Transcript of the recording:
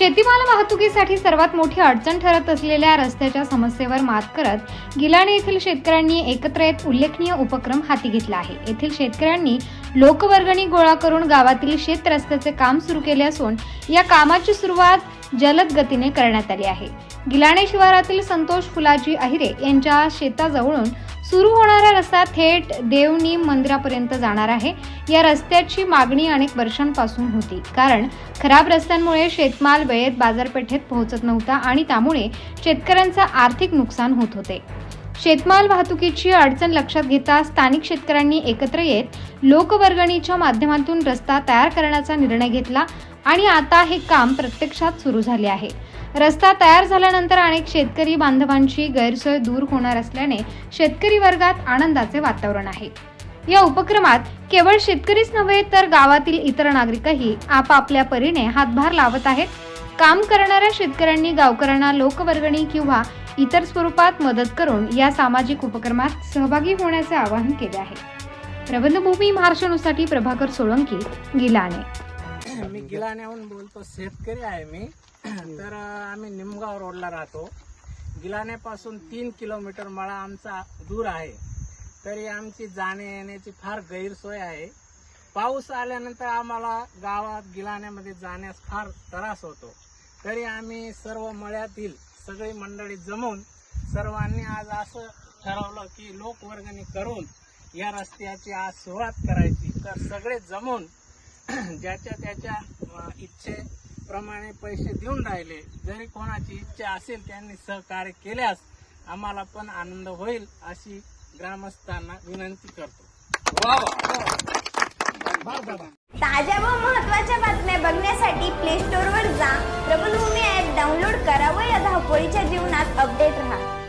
शेतीमाल वाहतुकीसाठी सर्वात मोठी अडचण ठरत असलेल्या रस्त्याच्या समस्येवर मात करत गिलाणी येथील शेतकऱ्यांनी एकत्र येत उल्लेखनीय उपक्रम हाती घेतला आहे. येथील शेतकऱ्यांनी लोकवर्गणी गोळा करून गावातील शेत रस्त्याचे काम सुरू केले असून या कामाची सुरुवात जलद गतीने करण्यात आली आहे. गिलाणे शिवारातील संतोष फुलाजी अहिरे यांच्या शेताजवळून सुरू होणारा रस्ता थेट देवनी मंदिरापर्यंत जाणार आहे. या रस्त्याची मागणी अनेक वर्षांपासून होती. कारण खराब रस्त्यांमुळे शेतमाल वेळेत बाजारपेठेत पोहोचत नव्हता आणि त्यामुळे शेतकऱ्यांचं आर्थिक नुकसान होत होते. शेतमाल वाहतुकीची अडचण लक्षात घेता स्थानिक शेतकऱ्यांनी एकत्र येत लोकवर्गणीच्या माध्यमातून रस्ता तयार करण्याचा निर्णय घेतला आणि आता हे काम प्रत्यक्षात सुरू झाले आहे. रस्ता तयार झाल्यानंतर अनेक शेतकरी बांधवांची गैरसोय दूर होणार असल्याने शेतकरी वर्गात आनंदाचे वातावरण आहे. या उपक्रमात केवळ शेतकरीच नव्हे तर गावातील इतर नागरिकही आपापल्या परीने हातभार लावत आहेत. काम करणाऱ्या शेतकऱ्यांनी गावकऱ्यांना लोकवर्गणी किंवा इतर स्वरूपात मदत करून या सामाजिक उपक्रमात सहभागी होण्याचे आवाहन केले आहे. प्रबंधभूमी महाराष्ट्रासाठी प्रभाकर सोळंकी गिलाने. मी गिलाण्याहून बोलतो शेतकरी आहे मी. तर आम्ही निमगाव रोडला राहतो. गिलाण्यापासून तीन किलोमीटर मळा आमचा दूर आहे. तरी आमची जाणे येण्याची फार गैरसोय आहे. पाऊस आल्यानंतर आम्हाला गावात गिलाण्यामध्ये जाण्यास फार त्रास होतो. तरी आम्ही सर्व मळ्यातील सगळी मंडळी जमून सर्वांनी आज असं ठरवलं की लोकवर्गणी करून या रस्त्याची आज सुरुवात करायची. तर सगळे जमून ज्याच्या त्याच्या इच्छेप्रमाणे पैसे देऊन राहिले. जरी कोणाची इच्छा असेल त्यांनी सहकार्य केल्यास आम्हाला पण आनंद होईल अशी ग्रामस्थांना विनंती करतो. ताज्या व महत्त्वाच्या बातम्या बघण्यासाठी प्ले स्टोअरवर जा. प्रबलभूमी ॲप जीवनात अपडेट राहा.